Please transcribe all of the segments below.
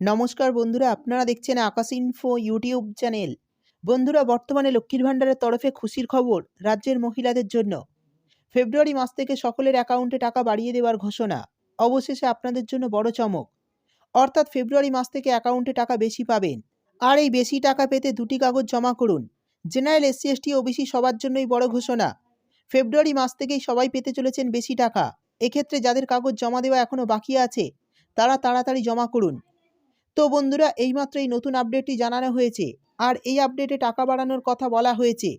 নমস্কার বন্ধুরা, আপনারা দেখছেন আকাশ ইনফো ইউটিউব চ্যানেল বন্ধুরা, বর্তমানে লক্ষ্মীর ভাণ্ডারের তরফে খুশির খবর রাজ্যের মহিলাদের জন্য। ফেব্রুয়ারি মাস থেকে সকলের অ্যাকাউন্টে টাকা বাড়িয়ে দেওয়ার ঘোষণা। অবশেষে আপনাদের জন্য বড় চমক। অর্থাৎ ফেব্রুয়ারি মাস থেকে অ্যাকাউন্টে টাকা বেশি পাবেন। আর এই বেশি টাকা পেতে দুটি কাগজ জমা করুন। জেনারেল এসসি এসটি ওবিসি সবার জন্যই বড় ঘোষণা। ফেব্রুয়ারি মাস থেকেই সবাই পেতে চলেছেন বেশি টাকা। এক্ষেত্রে যাদের কাগজ জমা দেওয়া এখনও বাকি আছে, তারা তাড়াতাড়ি জমা করুন। তো বন্ধুরা, এইমাত্র এই নতুন আপডেটটি জানানো হয়েছে আর এই আপডেটে টাকা বাড়ানোর কথা বলা হয়েছে।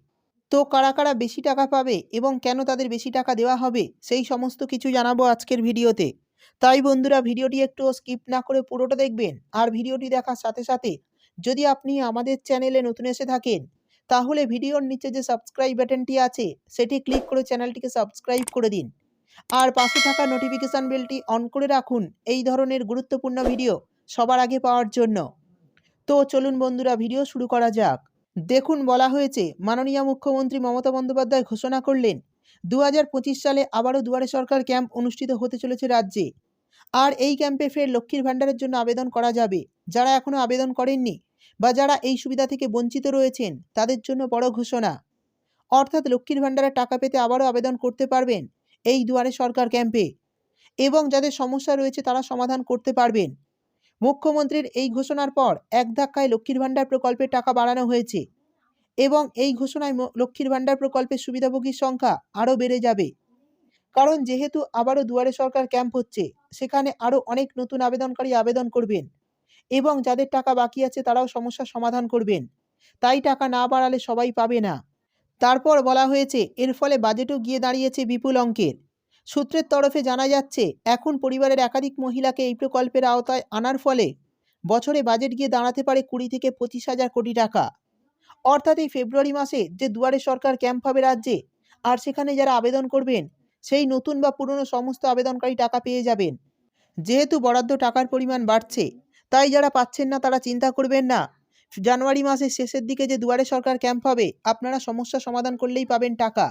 তো কারা কারা বেশি টাকা পাবে এবং কেন তাদের বেশি টাকা দেওয়া হবে, সেই সমস্ত কিছু জানাব আজকের ভিডিওতে। তাই বন্ধুরা, ভিডিওটি একটু স্কিপ না করে পুরোটা দেখবেন আর ভিডিওটি দেখার সাথে সাথে যদি আপনি আমাদের চ্যানেলে নতুন এসে থাকেন, তাহলে ভিডিওর নিচে যে সাবস্ক্রাইব বাটনটি আছে, সেটি ক্লিক করে চ্যানেলটিকে সাবস্ক্রাইব করে দিন। আর পাশে থাকা নোটিফিকেশান বেলটি অন করে রাখুন, এই ধরনের গুরুত্বপূর্ণ ভিডিও সবার আগে পাওয়ার জন্য। তো চলুন বন্ধুরা, ভিডিও শুরু করা যাক। দেখুন, বলা হয়েছে, মাননীয় মুখ্যমন্ত্রী মমতা বন্দ্যোপাধ্যায় ঘোষণা করলেন দু হাজার পঁচিশ সালে আবারও দুয়ারে সরকার ক্যাম্প অনুষ্ঠিত হতে চলেছে রাজ্যে। আর এই ক্যাম্পে ফের লক্ষ্মীর ভাণ্ডারের জন্য আবেদন করা যাবে। যারা এখনও আবেদন করেননি বা যারা এই সুবিধা থেকে বঞ্চিত রয়েছেন, তাদের জন্য বড় ঘোষণা। অর্থাৎ লক্ষ্মীর ভাণ্ডারের টাকা পেতে আবারও আবেদন করতে পারবেন এই দুয়ারে সরকার ক্যাম্পে। এবং যাদের সমস্যা রয়েছে, তারা সমাধান করতে পারবেন। মুখ্যমন্ত্রীর এই ঘোষণার পর এক ধাক্কায় লক্ষ্মীর ভাণ্ডার প্রকল্পের টাকা বাড়ানো হয়েছে এবং এই ঘোষণায় লক্ষ্মীর ভাণ্ডার প্রকল্পের সুবিধাভোগীর সংখ্যা আরও বেড়ে যাবে। কারণ যেহেতু আবারও দুয়ারে সরকার ক্যাম্প হচ্ছে, সেখানে আরও অনেক নতুন আবেদনকারী আবেদন করবেন এবং যাদের টাকা বাকি আছে তারাও সমস্যার সমাধান করবেন। তাই টাকা না বাড়ালে সবাই পাবে না। তারপর বলা হয়েছে, এর ফলে বাজেটও গিয়ে দাঁড়িয়েছে বিপুল অঙ্কের। সূত্রের তরফে জানা যাচ্ছে, এখন পরিবারের একাধিক মহিলাকে এই প্রকল্পের আওতায় আনার ফলে বছরে বাজেট গিয়ে দাঁড়াতে পারে কুড়ি থেকে পঁচিশ হাজার কোটি টাকা। অর্থাৎ এই ফেব্রুয়ারি মাসে যে দুয়ারে সরকার ক্যাম্প হবে রাজ্যে, আর সেখানে যারা আবেদন করবেন, সেই নতুন বা পুরনো সমস্ত আবেদনকারী টাকা পেয়ে যাবেন। যেহেতু বরাদ্দ টাকার পরিমাণ বাড়ছে, তাই যারা পাচ্ছেন না তারা চিন্তা করবেন না। জানুয়ারি মাসের শেষের দিকে যে দুয়ারে সরকার ক্যাম্প হবে, আপনারা সমস্যা সমাধান করলেই পাবেন টাকা।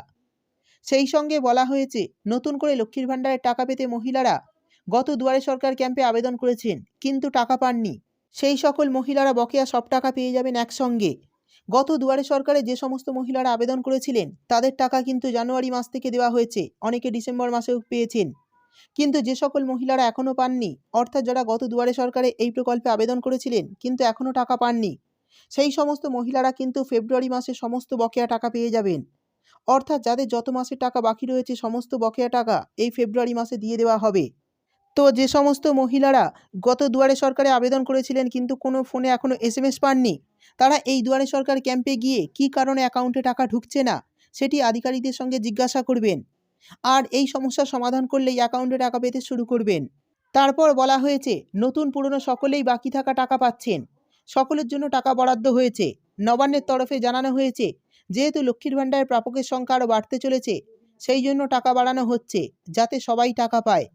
সেই সঙ্গে বলা হয়েছে, নতুন করে লক্ষ্মীর ভাণ্ডারের টাকা পেতে মহিলারা গত দুয়ারে সরকার ক্যাম্পে আবেদন করেছেন, কিন্তু টাকা পাননি। সেই সকল মহিলারা বকেয়া সব টাকা পেয়ে যাবেন একসঙ্গে। গত দুয়ারে সরকারে যে সমস্ত মহিলারা আবেদন করেছিলেন, তাদের টাকা কিন্তু জানুয়ারি মাস থেকে দেওয়া হয়েছে, অনেকে ডিসেম্বর মাসেও পেয়েছেন। কিন্তু যে সকল মহিলারা এখনও পাননি, অর্থাৎ যারা গত দুয়ারে সরকারে এই প্রকল্পে আবেদন করেছিলেন, কিন্তু এখনও টাকা পাননি। সেই সমস্ত মহিলারা কিন্তু ফেব্রুয়ারি মাসে সমস্ত বকেয়া টাকা পেয়ে যাবেন। অর্থাৎ যাদের যত মাসের টাকা বাকি রয়েছে, সমস্ত বকেয়া টাকা এই ফেব্রুয়ারি মাসে দিয়ে দেওয়া হবে। তো যে সমস্ত মহিলারা গত দুয়ারে সরকারে আবেদন করেছিলেন, কিন্তু কোনো ফোনে এখনও এস এম এস পাননি, তারা এই দুয়ারে সরকার ক্যাম্পে গিয়ে কী কারণে অ্যাকাউন্টে টাকা ঢুকছে না, সেটি আধিকারিকদের সঙ্গে জিজ্ঞাসা করবেন। আর এই সমস্যার সমাধান করলেই অ্যাকাউন্টে টাকা পেতে শুরু করবেন। তারপর বলা হয়েছে, নতুন পুরনো সকলেই বাকি থাকা টাকা পাচ্ছেন। সকলের জন্য টাকা বরাদ্দ হয়েছে। নবান্নের তরফে জানানো হয়েছে যেহেতু লক্ষ্মীর ভাণ্ডারের প্রাপকের সংখ্যা আরও বাড়তে চলেছে, সেই জন্য টাকা বাড়ানো হচ্ছে যাতে সবাই টাকা পায়।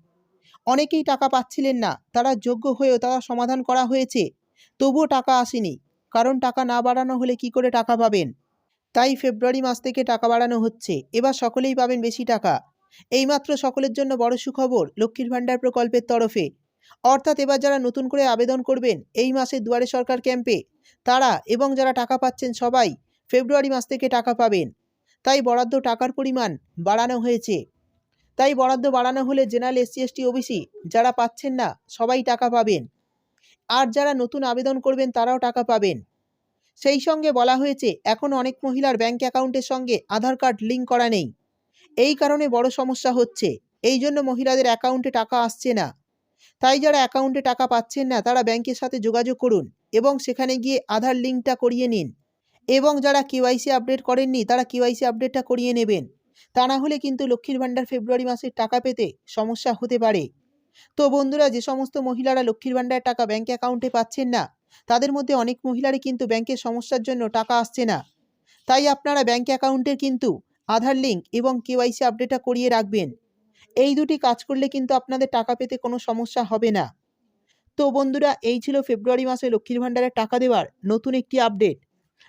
অনেকেই টাকা পাচ্ছিলেন না, তারা যোগ্য হয়েও তারা সমাধান করা হয়েছে, তবুও টাকা আসেনি। কারণ টাকা না বাড়ানো হলে কি করে টাকা পাবেন? তাই ফেব্রুয়ারি মাস থেকে টাকা বাড়ানো হচ্ছে, এবার সকলেই পাবেন বেশি টাকা। এইমাত্র সকলের জন্য বড় সুখবর লক্ষ্মীর ভাণ্ডার প্রকল্পের তরফে। অর্থাৎ এবার যারা নতুন করে আবেদন করবেন, এই মাসে দুয়ারে সরকার ক্যাম্পে, তারা এবং যারা টাকা পাচ্ছেন সবাই ফেব্রুয়ারি মাস থেকে টাকা পাবেন। তাই বরাদ্দ টাকার পরিমাণ বাড়ানো হয়েছে। তাই বরাদ্দ বাড়ানো হলে জেনারেল এসসি এসটি ওবিসি যারা পাচ্ছেন না, সবাই টাকা পাবেন। আর যারা নতুন আবেদন করবেন, তারাও টাকা পাবেন। সেই সঙ্গে বলা হয়েছে, এখন অনেক মহিলার ব্যাংক অ্যাকাউন্টের সঙ্গে আধার কার্ড লিঙ্ক করা নেই। এই কারণে বড় সমস্যা হচ্ছে। এই জন্য মহিলাদের অ্যাকাউন্টে টাকা আসছে না। তাই যারা অ্যাকাউন্টে টাকা পাচ্ছেন না, তারা ব্যাংকের সাথে যোগাযোগ করুন এবং সেখানে গিয়ে আধার লিঙ্কটা করিয়ে নিন। এবং যারা কেওয়াইসি আপডেট করেননি, তারা কেওয়াইসি আপডেটটা করিয়ে নেবেন। তা না হলে কিন্তু লক্ষ্মীর ভাণ্ডার ফেব্রুয়ারি মাসের টাকা পেতে সমস্যা হতে পারে। তো বন্ধুরা, যে সমস্ত মহিলারা লক্ষ্মীর ভাণ্ডারের টাকা ব্যাংক অ্যাকাউন্টে পাচ্ছেন না, তাদের মধ্যে অনেক মহিলারই কিন্তু ব্যাংকের সমস্যার জন্য টাকা আসছে না। তাই আপনারা ব্যাংক অ্যাকাউন্টের কিন্তু আধার লিঙ্ক এবং কেওয়াইসি আপডেটটা করিয়ে রাখবেন। এই দুটি কাজ করলে কিন্তু আপনাদের টাকা পেতে কোনো সমস্যা হবে না। তো বন্ধুরা, এই ছিল ফেব্রুয়ারি মাসে লক্ষ্মীর ভাণ্ডারের টাকা দেওয়ার নতুন একটি আপডেট।